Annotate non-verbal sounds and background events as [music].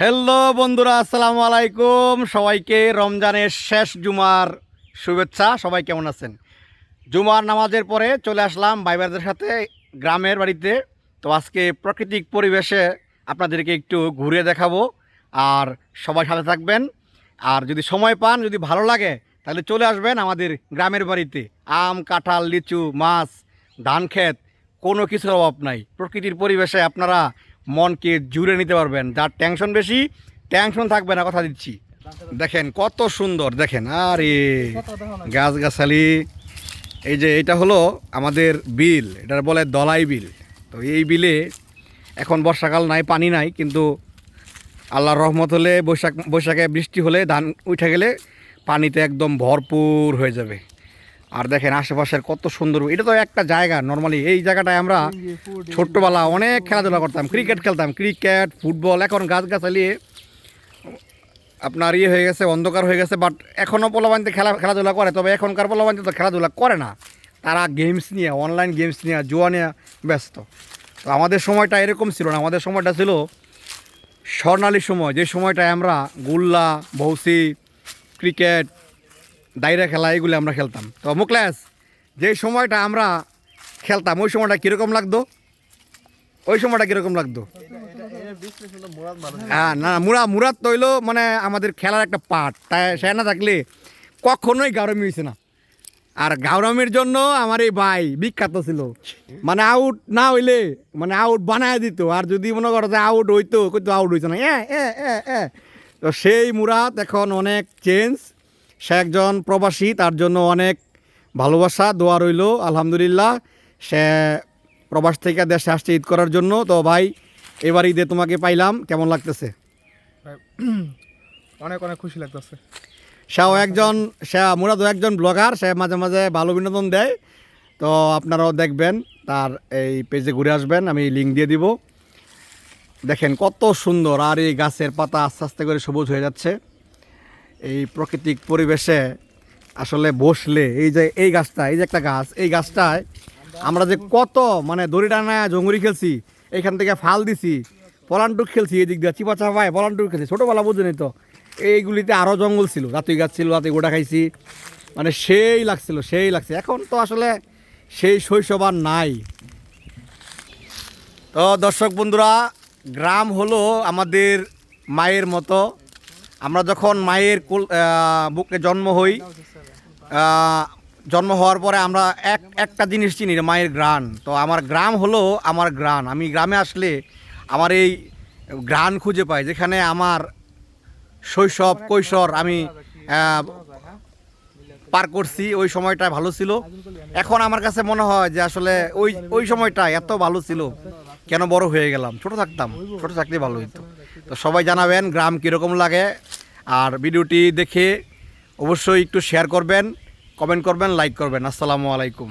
Hello বন্ধুরা, আসসালামু আলাইকুম। সবাইকে রমজানের শেষ জুমার শুভেচ্ছা। সবাই কেমন আছেন? জুমার নামাজের পরে চলে আসলাম ভাইবারদের সাথে গ্রামের বাড়িতে। তো আজকে প্রাকৃতিক পরিবেশে আপনাদেরকে একটু ঘুরে দেখাবো। আর সবাই সাথে থাকবেন। আর যদি সময় পান, যদি ভালো লাগে, তাহলে চলে আসবেন আমাদের গ্রামের বাড়িতে। আম, কাঁঠাল, লিচু, মাছ, ধান, ক্ষেত, কোনো কিছুর অভাব নাই। প্রকৃতির পরিবেশে আপনারা মনকে জুড়ে নিতে পারবেন। যার টেনশন বেশি টেনশন থাকবে না, কথা দিচ্ছি। দেখেন কত সুন্দর, দেখেন, আরে গাছগাছালি। এই যে এটা হলো আমাদের বিল, এটা বলে দলাই বিল। তো এই বিলে এখন বর্ষাকাল নাই, পানি নাই, কিন্তু আল্লাহর রহমত হলে, বৈশাখ, বৈশাখে বৃষ্টি হলে ধান উঠে গেলে পানিতে একদম ভরপুর হয়ে যাবে। আর দেখেন আশেপাশের কত সুন্দর এটা তো একটা জায়গা নর্মালি এই জায়গাটায় আমরা ছোট্টবেলা অনেক খেলাধুলা করতাম ক্রিকেট খেলতাম ক্রিকেট ফুটবল এখন গাছ গাছালি আপনার ইয়ে হয়ে গেছে অন্ধকার হয়ে গেছে বাট এখনও পোলাবানিতে খেলা খেলাধুলা করে তবে এখনকার পোলাবানিতে তো খেলাধুলা করে না। তারা গেমস নিয়ে অনলাইন গেমস নিয়ে জুয়া নিয়ে ব্যস্ত। তো আমাদের সময়টা এরকম ছিল না আমাদের সময়টা ছিল স্বর্ণালী সময় যে সময়টায় আমরা গুল্লা বৌসি ক্রিকেট দায়রা খেলা, এগুলো আমরা খেলতাম। তো মুকলেস যে সময়টা আমরা খেলতাম, ওই সময়টা কীরকম লাগতো? ওই সময়টা কীরকম লাগতো? হ্যাঁ না মুরা মুরাদ তো হইল মানে আমাদের খেলার একটা পার্ট। তাই সে না থাকলে কখনোই গাউরামি হয়েছে না। আর গাউরামির জন্য আমার এই ভাই বিখ্যাত ছিল। মানে আউট না হইলে মানে আউট বানায় দিত। আর যদি মনে করো যে আউট হইতো কিন্তু আউট হইতো না। এ তো সেই মুরাদ এখন অনেক চেঞ্জ সে একজন প্রবাসী তার জন্য অনেক ভালোবাসা দোয়া রইল। আলহামদুলিল্লাহ সে প্রবাস থেকে দেশে আসছে ঈদ করার জন্য। তো ভাই এবার ঈদে তোমাকে পাইলাম কেমন লাগতেছে? [clears throat] অনেক অনেক খুশি লাগতেছে। সেও একজন সে মুরাদও একজন ব্লগার সে মাঝে মাঝে ভালো বিনোদন দেয়। তো আপনারাও দেখবেন তার এই পেজে ঘুরে আসবেন আমি লিঙ্ক দিয়ে দিব। দেখেন কত সুন্দর আর এই গাছের পাতা আস্তে আস্তে করে সবুজ হয়ে যাচ্ছে। এই প্রাকৃতিক পরিবেশে আসলে বসলে, এই যে, এই গাছটা, এই যে একটা গাছ, এই গাছটায় আমরা যে কত মানে দড়ি টানায় জঙ্গরি খেলছি এইখান থেকে ফাল দিছি পলান্টুক খেলছি এই দিক দিয়ে চিপা চাপায় পলান্টুক খেলছি, ছোটোবেলা বুঝুনি তো। এইগুলিতে আরও জঙ্গল ছিল রাতুই গাছ ছিল রাতে গোটা খাইছি মানে সেই লাগছিল, সেই লাগছে। এখন তো আসলে সেই শৈশব আর নাই। তো দর্শক বন্ধুরা, গ্রাম হলো আমাদের মায়ের মতো আমরা যখন মায়ের কুল বুকে জন্ম হই জন্ম হওয়ার পরে আমরা এক, একটা জিনিস চিনি মায়ের গ্রান তো আমার গ্রাম হলো আমার গ্রান আমি গ্রামে আসলে আমার এই গ্রান খুঁজে পাই, যেখানে আমার শৈশব, কৈশোর আমি পার করছি। ওই সময়টা ভালো ছিল। এখন আমার কাছে মনে হয় যে আসলে ওই ওই সময়টা এত ভালো ছিল। কেন বড় হয়ে গেলাম? ছোট থাকতাম। ছোট থাকলে ভালো হতো তো সবাই জানাবেন গ্রাম কীরকম লাগে। আর ভিডিওটি দেখে অবশ্যই একটু শেয়ার করবেন কমেন্ট করবেন লাইক করবেন। আসসালামু আলাইকুম।